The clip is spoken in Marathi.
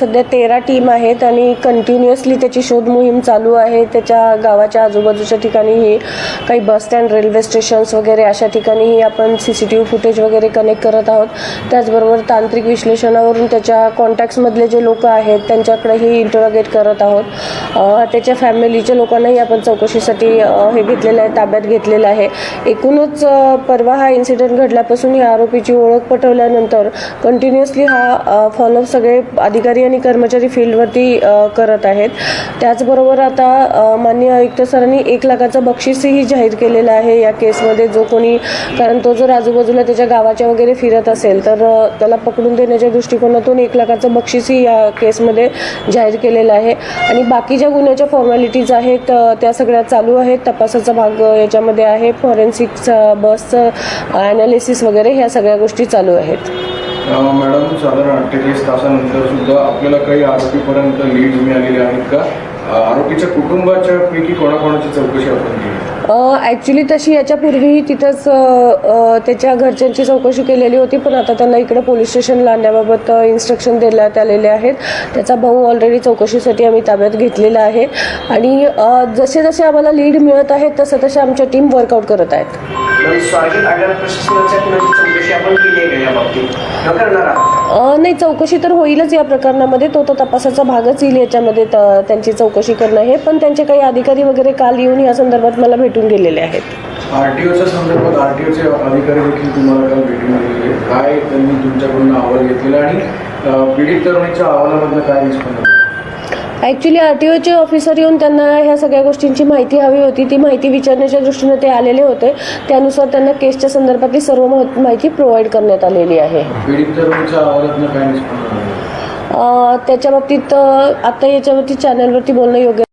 सध्या तेरा टीम आहेत आणि कंटिन्युअसली त्याची शोध मोहीम चालू आहे. त्याच्या गावाच्या आजूबाजूच्या ठिकाणीही काही बस स्टँड रेल्वे स्टेशन्स वगैरे अशा ठिकाणीही आपण C C T V footage वगैरे कनेक्ट करत आहोत. त्याचबरोबर तांत्रिक विश्लेषणावरून त्याच्या कॉन्टॅक्ट्समधले जे लोक आहेत त्यांच्याकडेही इंटरोगेट करत आहोत. त्याच्या फॅमिलीच्या लोकांनाही आपण चौकशीसाठी हे घेतलेलं आहे ताब्यात घेतलेलं आहे. एकूणच परवा हा इन्सिडेंट घडल्यापासून या आरोपीची ओळख पटवल्यानंतर कंटिन्युअसली हा फॉलोअप सगळे अधिकारी आणि कर्मचारी फील्डवरती करत आहेत. त्याचबरोबर आता अ, माननीय आयुक्त सरांनी एक लाखाचं बक्षीसही जाहीर केलेलं आहे या केसमध्ये. जो कोणी कारण तो जर आजूबाजूला त्याच्या गावाच्या वगैरे फिरत असेल तर त्याला पकडून देण्याच्या दृष्टिकोनातून एक लाखाचं बक्षीसही या केसमध्ये जाहीर केलेलं आहे. आणि बाकी ज्या गुन्ह्याच्या फॉर्मॅलिटीज आहेत त्या सगळ्या चालू आहेत. तपासाचा भाग याच्यामध्ये आहे. फॉरेन्सिक्स बसचं ॲनालिसिस वगैरे ह्या सगळ्या गोष्टी चालू आहेत. मॅडम साधारण अठ्ठेचाळीस तासानंतर सुद्धा आपल्याला काही आरोपीपर्यंत लीड मिळालेले आहेत का? आरोपीच्या कुटुंबाच्या पैकी कोणाकोणाची चौकशी आपण केली? ॲक्च्युली तशी याच्यापूर्वीही तिथंच त्याच्या घरच्यांची चौकशी केलेली होती पण आता त्यांना इकडे पोलीस स्टेशनला आणण्याबाबत इन्स्ट्रक्शन देण्यात आलेले आहेत. त्याचा भाऊ ऑलरेडी चौकशीसाठी आम्ही ताब्यात घेतलेला आहे. आणि जसे जसे आम्हाला लीड मिळत आहेत तसं तसे आमच्या टीम वर्कआउट करत आहेत. स्वारगेट आढळ प्रशासनाच्या कुणाची चौकशी आपण केली आहे का या बाबतीत? न करणार आहात? अ, नाही चौकशी तर होईलच या प्रकरणामध्ये. तो तर तपासाचा भागच येईल याच्यामध्ये त्यांची चौकशी करणं हे. पण त्यांचे काही अधिकारी वगैरे काल येऊन या संदर्भात मला भेटून गेलेले आहेत. आरटीओच्या संदर्भात आरटीओचे अधिकारी देखील तुम्हाला काल भेटून आहेत. काय त्यांनी तुमच्याकडून अहवाल घेतलेला आणि अ, पीडित तरुणीच्या अहवालामधलं काय निष्पन्न झालं? ॲक्च्युली आर टी ओचे ऑफिसर येऊन त्यांना ह्या सगळ्या गोष्टींची माहिती हवी होती. ती माहिती विचारण्याच्या दृष्टीने ते आलेले होते. त्यानुसार त्यांना केसच्या संदर्भातली सर्व मह- माहिती प्रोव्हाइड करण्यात आलेली आहे. त्याच्या बाबतीत आता याच्यावरती चॅनलवरती बोलणं योग्य